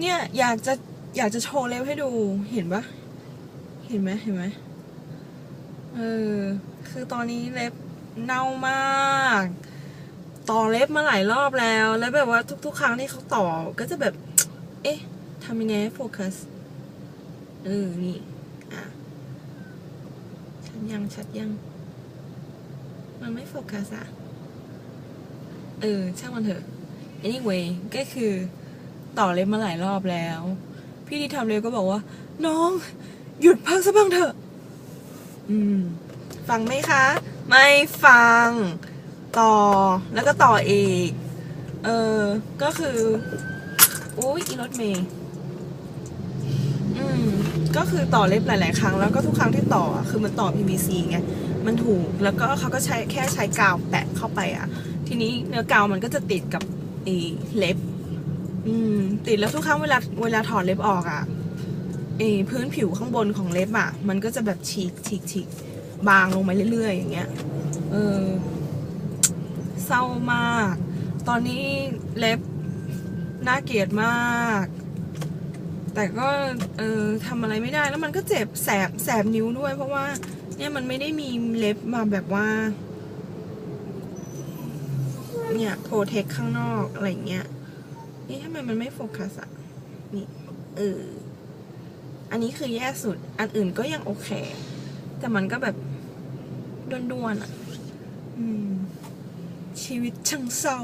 เนี่ยอยากจะอยากจะโชว์เล็บให้ดูเห็นปะเห็นไหมเห็นไหมเออคือตอนนี้เล็บเน่ามาก ต่อเล็บมาหลายรอบแล้ว แล้วแบบว่าทุก ๆ ครั้งที่เขาต่อก็จะแบบ เอ๊ะทำยังไงให้โฟกัสเออนี่อะชัดยังชัดยัง มันไม่โฟกัสอะเออช่างมันเถอะ anyway ก็คือ ต่อเล็บมาหลายรอบแล้ว พี่ที่ทำเล็บก็บอกว่า น้อง หยุดพักสักบ้างเถอะ อืม ฟังไหมคะ ไม่ฟัง ต่อแล้วก็ต่ออีก เออ ก็คืออุ้ยอีรถเมย์อืม ก็คือต่อเล็บหลาย ๆ ครั้งแล้วก็ทุกครั้งที่ต่อคือมันต่อ PVC ไงมันถูกแล้วก็เขาก็ใช้แค่ใช้กาวแปะเข้าไปอะ ทีนี้เนื้อกาวมันก็จะติดกับอ้เล็บ อืม ติดแล้วทุกครั้งเวลาเวลาถอดเล็บออกอะไอ้พื้นผิวข้างบนของเล็บอะ มันก็จะแบบฉีกฉีกฉีกบางลงมาเรื่อยๆ อย่างเงี้ย เออ เศร้ามาก ตอนนี้เล็บน่าเกลียดมาก แต่ก็เออทำอะไรไม่ได้แล้วมันก็เจ็บแสบแสบนิ้วด้วย เพราะว่า เนี่ยมันไม่ได้มีเล็บมาแบบว่า เนี่ยโปรเทคข้างนอกอะไรเงี้ย นี่ทำไมมันไม่โฟกัสอะนี่เอออันนี้คือแย่สุด อันอื่นก็ยังโอเค แต่มันก็แบบด้วนๆอะอืมชีวิตช่างเศร้า